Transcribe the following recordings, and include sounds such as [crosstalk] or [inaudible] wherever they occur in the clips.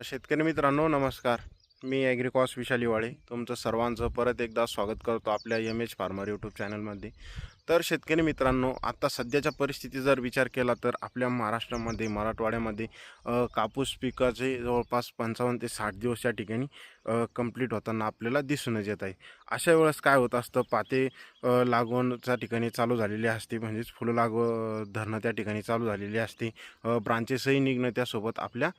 शेतकरी मित्रांनो नमस्कार. मी ॲग्रिकॉस विशाली वाळे तुमचं सर्वांचं परत एकदा स्वागत करतो आपल्या एम एच फार्मर यूट्यूब चॅनलमध्ये. तर शेतकरी मित्रांनो आता सध्याच्या परिस्थिती जर विचार केला तर आपल्या महाराष्ट्रामध्ये मराठवाड्यामध्ये कापूस पिकाचे जवळपास पंचावन्न ते साठ दिवस या ठिकाणी कंप्लीट होताना आपल्याला दिसूनच येत आहे. अशा वेळेस काय होत असतं? पाते लागवणच्या ठिकाणी चालू झालेली असते म्हणजेच फुलं लागव धरणं त्या ठिकाणी चालू झालेली असते. ब्रांचेसही निघणं त्यासोबत आपल्या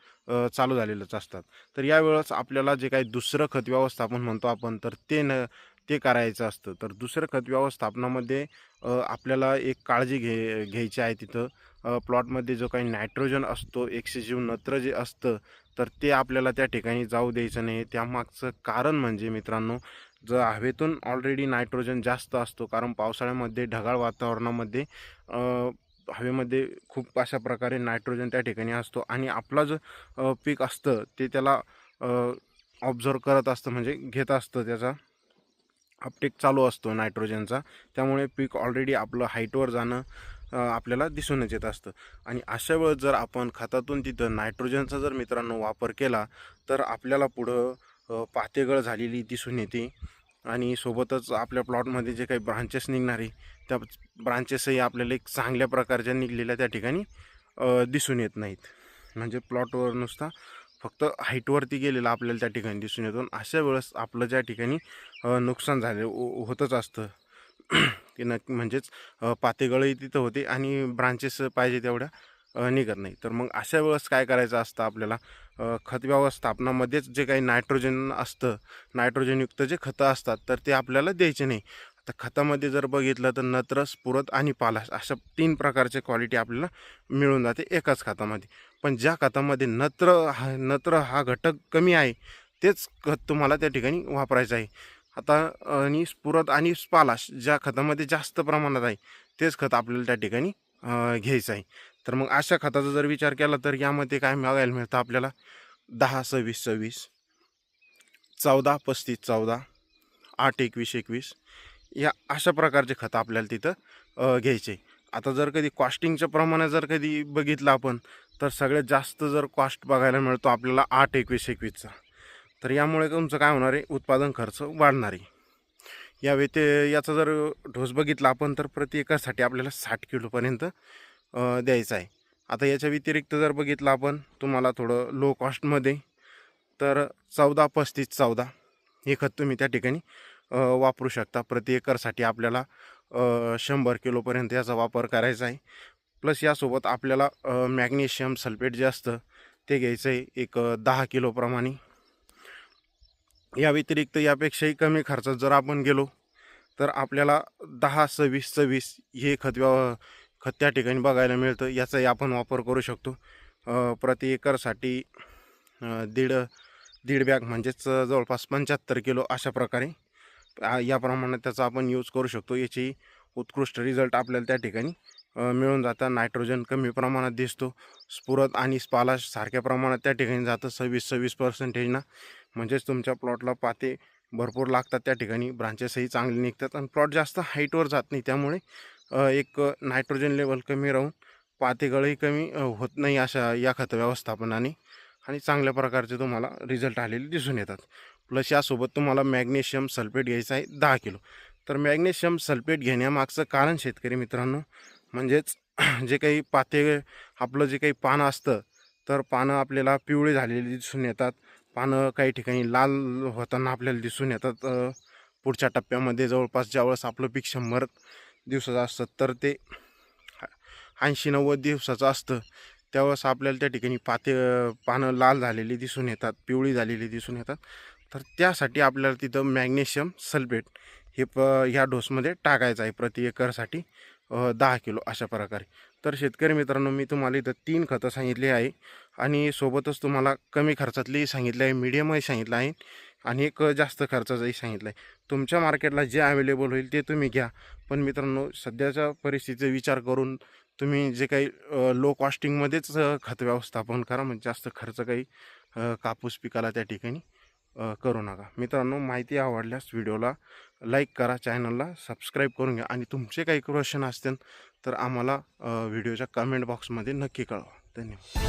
चालू झालेलंच असतात. तर यावेळेस आपल्याला जे काही दुसरं खत व्यवस्थापन म्हणतो आपण तर ते न ते करायचं असतं. तर दुसरं खत व्यवस्थापनामध्ये आपल्याला एक काळजी घे घ्यायची आहे तिथं. प्लॉटमध्ये जो काही नायट्रोजन असतो एक्सेसिव्ह नत्र जे असतं तर ते आपल्याला त्या ठिकाणी जाऊ द्यायचं नाही. त्यामागचं कारण म्हणजे मित्रांनो जर हवेतून ऑलरेडी नायट्रोजन जास्त असतो कारण पावसाळ्यामध्ये ढगाळ वातावरणामध्ये हवेमध्ये खूप अशा प्रकारे नायट्रोजन त्या ठिकाणी असतो. आणि आपला जो पीक असतं ते त्याला ऑब्झर्व करत असतं म्हणजे घेत असतं त्याचा. अपटेक चालू असतो नायट्रोजनचा त्यामुळे पीक ऑलरेडी आपलं हाईटवर जाणं आपल्याला दिसूनच येत असतं. आणि अशा वेळेस जर आपण खतातून तिथं नायट्रोजनचा जर मित्रांनो वापर केला तर आपल्याला पुढं पातेगळ झालेली दिसून येते. आणि सोबतच आपल्या प्लॉटमध्ये जे काही ब्रांचेस निघणारे त्या ब्रांचेसही आपल्याला एक चांगल्या प्रकारच्या निघलेल्या त्या ठिकाणी दिसून येत नाहीत. म्हणजे प्लॉटवर नुसता फक्त हाईटवरती गेलेला आपल्याला त्या ठिकाणी दिसून येतो. आणि अशा वेळेस आपलं ज्या ठिकाणी नुकसान झाले हो, होतच असतं. [clears throat] की नक्की म्हणजेच अ, पातेगळही तिथं होते आणि ब्रांचेस पाहिजे तेवढ्या निघत नाही. तर मग अशा वेळेस काय करायचं असतं आपल्याला? खत व्यवस्थापनामध्येच जे काही नायट्रोजन असतं नायट्रोजनयुक्त जे खतं असतात तर ते आपल्याला द्यायचे नाही. आता खतामध्ये जर बघितलं तर नत्र पुरत आणि पालाश अशा तीन प्रकारचे क्वालिटी आपल्याला मिळून जाते एकाच खतामध्ये. पण ज्या खतामध्ये नत्र हा नत्र हा घटक कमी आहे तेच खत तुम्हाला त्या ठिकाणी वापरायचं आहे. आता आणि स्फुरत आणि पालाश ज्या खतामध्ये जास्त प्रमाणात आहे तेच खत आपल्याला त्या ठिकाणी घ्यायचं आहे. तर मग अशा खताचा जर विचार केला तर यामध्ये काय मागायला मिळतं आपल्याला? दहा सव्वीस सव्वीस चौदा पस्तीस चौदा आठ एकवीस एकवीस या अशा प्रकारचे खतं आपल्याला तिथं घ्यायचे. आता जर कधी कॉस्टिंगच्या प्रमाणे जर कधी बघितलं आपण तर सगळ्यात जास्त जर कॉस्ट बघायला मिळतो आपल्याला आठ एकवीस एकवीसचा. तर यामुळे तुमचं काय होणार आहे? उत्पादन खर्च वाढणार आहे. या व्यते याचा जर ढोस बघितला आपण तर प्रति एकरसाठी आपल्याला साठ किलोपर्यंत द्यायचं द्यायचा आहे. आता याच्या व्यतिरिक्त जर बघितलं आपण तुम्हाला थोडं लो कॉस्टमध्ये तर चौदा पस्तीस चौदा हे खत तुम्ही त्या ठिकाणी वापरू शकता. प्रति एकरसाठी आपल्याला शंभर किलोपर्यंत याचा वापर करायचा आहे. प्लस यासोबत आपल्याला मॅग्नेशियम सल्फेट जे असतं ते घ्यायचं आहे. एक दहा किलोप्रमाणे या व्यतिरिक्त यापेक्षाही कमी खर्चात जर आपण गेलो तर आपल्याला दहा सव्वीस सव्वीस हे खत व्यव खत त्या ठिकाणी बघायला मिळतं. याचाही आपण वापर करू शकतो. प्रति एकरसाठी दीड दीड बॅग म्हणजेच जवळपास पंच्याहत्तर किलो अशा प्रकारे या प्रमाणात त्याचा आपण यूज करू शकतो. याची उत्कृष्ट रिझल्ट आपल्याला त्या ठिकाणी मिळून जातं. नायट्रोजन कमी प्रमाणात दिसतो. स्फुरत आणि स्पालाश सारख्या प्रमाणात त्या ठिकाणी जातं. सव्वीस सव्वीस पर्सेंटेजनं म्हणजेच तुमच्या प्लॉटला पाते भरपूर लागतात. त्या ठिकाणी ब्रांचेसही चांगले निघतात. आणि प्लॉट जास्त हाईटवर जात नाही. त्यामुळे एक नायट्रोजन लेवल कमी राहून पातेगळही कमी होत नाही अशा या खत व्यवस्थापनाने. आणि चांगल्या प्रकारचे तुम्हाला रिझल्ट आलेले दिसून येतात. प्लस यासोबत तुम्हाला मॅग्नेशियम सल्फेट घ्यायचं आहे दहा किलो. तर मॅग्नेशियम सल्फेट घेण्यामागचं कारण शेतकरी मित्रांनो म्हणजेच जे काही पाते आपलं जे काही पानं असतं तर पानं आपल्याला पिवळी झालेली दिसून येतात. पानं काही ठिकाणी लाल होताना आपल्याला दिसून येतात. पुढच्या टप्प्यामध्ये जवळपास ज्यावेळेस आपलं पीक शंभर दिवसाचं असतं तर ते ऐंशी नव्वद दिवसाचं असतं. त्यावेळेस आपल्याला त्या ठिकाणी पाते पानं लाल झालेली दिसून येतात पिवळी झालेली दिसून येतात. तर त्यासाठी आपल्याला तिथं मॅग्नेशियम सल्फेट हे प ह्या डोसमध्ये टाकायचं आहे प्रति एकरसाठी दहा किलो अशा प्रकारे. तर शेतकरी मित्रांनो मी तुम्हाला इथं तीन खतं सांगितली आहे आणि सोबतच तुम्हाला कमी खर्चातलीही सांगितलं आहे मीडियमही सांगितलं आहे आणि एक जास्त खर्चाचंही सांगितलं आहे. तुमच्या मार्केटला जे अवेलेबल होईल ते तुम्ही घ्या. पण मित्रांनो सध्याच्या परिस्थितीचा विचार करून तुम्ही जे काही लो कॉस्टिंगमध्येच खत व्यवस्थापन करा. म्हणजे जास्त खर्च काही कापूस पिकाला त्या ठिकाणी करू नका. मित्रांनो माहिती आवडल्यास व्हिडिओला लाईक करा चॅनलला सबस्क्राईब करून घ्या आणि तुमचे काही क्वेश्चन असतील तर आम्हाला व्हिडिओच्या कमेंट बॉक्समध्ये नक्की कळवा. धन्यवाद.